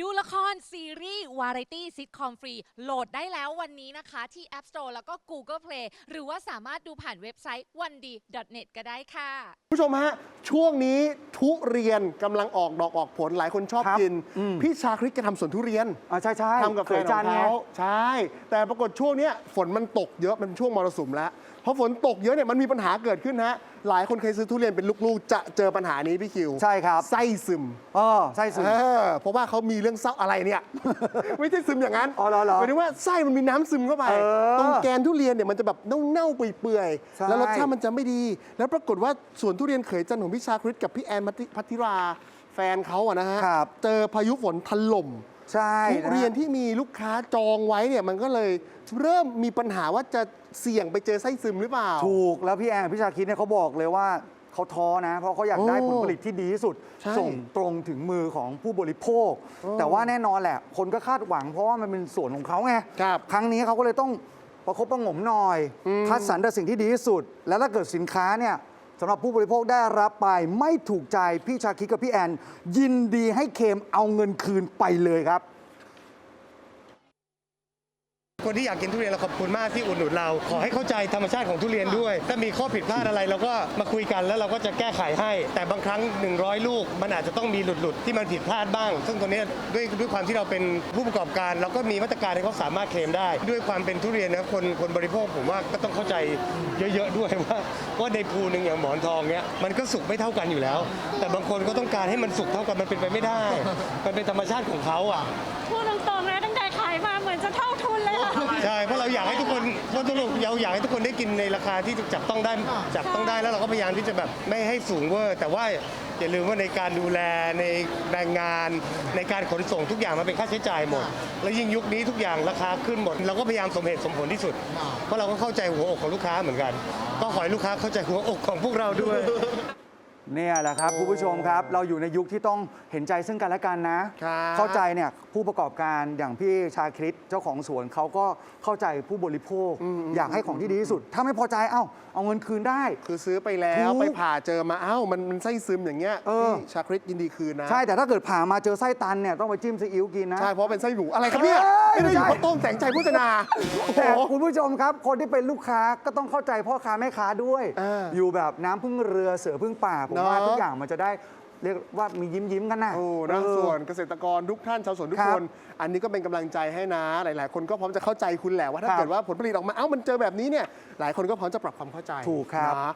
ดูละครซีรีส์ วาไรตี้ซิทคอมฟรี โหลดได้แล้ววันนี้นะคะที่ App Store แล้วก็ Google Play หรือว่าสามารถดูผ่านเว็บไซต์ o n e d n e t ก็ได้ค่ะ ผู้ชมฮะ ช่วงนี้ทุเรียนกำลังออกดอกออกผลหลายคนชอบครับกิน อืม พี่ชาคริสแกทำสวนทุเรียนอ่าใช่ใช่ทำกับแฟเขนยขจัอนงไง เขาใช่ แต่ปรากฏช่วงเนี้ยฝนมันตกเยอะมันช่วงมรสุมแล้วพอฝนตกเยอะเนี่ยมันมีปัญหาเกิดขึ้นฮะหลายคนเคยซื้อทุเรียนเป็นลูกๆ จะเจอปัญหานี้พี่คิวใช่ครับ ไส้ซึม เออใช่สิเออเพราะว่าเขามีเรื่องเศร้าอะไรเนี่ย ไม่ใช่ซึมอย่างนั้นอ๋อเหรอเหรอหมายถึงว่าไส้มันมีน้ำซึมเข้าไป เออตรงแกนทุเรียนเนี่ยมันจะแบบเน่าๆเปื่อยใช่ ๆแล้วรสชาติมันจะไม่ดี แล้วปรากฏว่าสวนทุเรียนเขยจันทร์ของพี่ชาคริสกับพี่แอนพัทธิพัทธิราแฟนเขาอะนะฮะครับ เจอพายุฝนถล่ม ใช่ทุนะเรียนที่มีลูกค้าจองไว้เนี่ยมันก็เลยเริ่มมีปัญหาว่าจะเสี่ยงไปเจอไส้ซึมหรือเปล่า ถูกแล้วพี่แอนกับพี่ชาคิดเนี่ยเขาบอกเลยว่า เขาท้อนะ เพราะเขาอยากได้โอ้ผลผลิตที่ดีที่สุด ใช่ส่งตรงถึงมือของผู้บริโภค แต่ว่าแน่นอนแหละ คนก็คาดหวังเพราะว่ามันเป็นส่วนของเขาไงครับครั้งนี้เขาก็เลยต้องประคบประหงมหน่อย อืม คัดสรรแต่สิ่งที่ดีที่สุด แล้วถ้าเกิดสินค้าเนี่ยสำหรับผู้บริโภคได้รับไปไม่ถูกใจพี่ชาคิดกับพี่แอน ยินดีให้เคลมเอาเงินคืนไปเลยครับ คนที่อยากกินทุเรียนเราขอบคุณมากที่อุดหนุนเรา ขอให้เข้าใจธรรมชาติของทุเรียนด้วย ถ้ามีข้อผิดพลาดอะไรเราก็มาคุยกันแล้วเราก็จะแก้ไขให้ แต่บางครั้ง 100 ลูก มันอาจจะต้องมีหลุดๆที่มันผิดพลาดบ้าง ซึ่งตรงนี้ด้วยด้วยความที่เราเป็นผู้ประกอบการ เราก็มีมาตรการให้เขาสามารถเคลมได้ ด้วยความเป็นทุเรียนนะคนคนบริโภคผมว่าก็ต้องเข้าใจเยอะๆด้วยว่าว่าในภูหนึ่งอย่างหมอนทองเนี้ยมันก็สุกไม่เท่ากันอยู่แล้ว แต่บางคนก็ต้องการให้มันสุกเท่ากันมันเป็นไปไม่ได้ มันเป็นธรรมชาติของเขาอะพูดตรงๆนะตั้งแต่ขายมาเหมือนจะเท่าทุน อยากให้ทุกคนได้กินในราคาที่จับต้องได้จับต้องได้แล้วเราก็พยายามที่จะแบบไม่ให้สูงเวอร์ แต่ว่าอย่าลืมว่าในการดูแลในแรงงาน ในการขนส่งทุกอย่างมันเป็นค่าใช้จ่ายหมด แล้วยิ่งยุคนี้ทุกอย่างราคาขึ้นหมด เราก็พยายามสมเหตุสมผลที่สุด เพราะเราก็เข้าใจหัวอกของลูกค้าเหมือนกัน ก็ขอให้ลูกค้าเข้าใจหัวอกของพวกเราด้วย เนี่ยแหละครับคุณผู้ชมครับ เราอยู่ในยุคที่ต้องเห็นใจซึ่งกันและกันนะ ครับ เข้าใจเนี่ยผู้ประกอบการอย่างพี่ชาคริตเจ้าของสวนเขาก็เข้าใจผู้บริโภค อยากให้ของที่ดีที่สุด ถ้าไม่พอใจเอ้าเอาเงินคืนได้ คือซื้อไปแล้วถูกไปผ่าเจอมาเอ้ามันมันไส้ซึมอย่างเงี้ยเออ พี่ชาคริสยินดีคืนนะใช่แต่ถ้าเกิดผ่ามาเจอไส้ตันเนี่ยต้องไปจิ้มซีอิ๊วกินนะ ใช่เพราะเป็นไส้หมูอะไรครับเนี่ยเอ้ยไม่ได้อยู่ไม่ใช่ ข้าวต้มแสงใจโฆษณาโอ้โห แต่คุณผู้ชมครับ คนที่เป็นลูกค้าก็ต้องเข้าใจพ่อค้าแม่ค้าด้วยเออออยู่แบบน้ำพึ่งเรือเสือพึ่งป่า ผมว่าเนอะ ทุกอย่างมันจะได้เรียกว่ามียิ้มยิ้มๆกันนะโอ้นะเออ ส่วนเกษตรกรทุกท่านชาวสวนทุกครัคบนอันนี้ก็เป็นกำลังใจให้นะ หลาย ๆ คนก็พร้อมจะเข้าใจคุณแหละว่าถ้าครับเกิดว่าผลผลิตออกมาเอ้ามันเจอแบบนี้เนี่ยหลายคนก็พร้อมจะปรับความเข้าใจถูกครับ นะ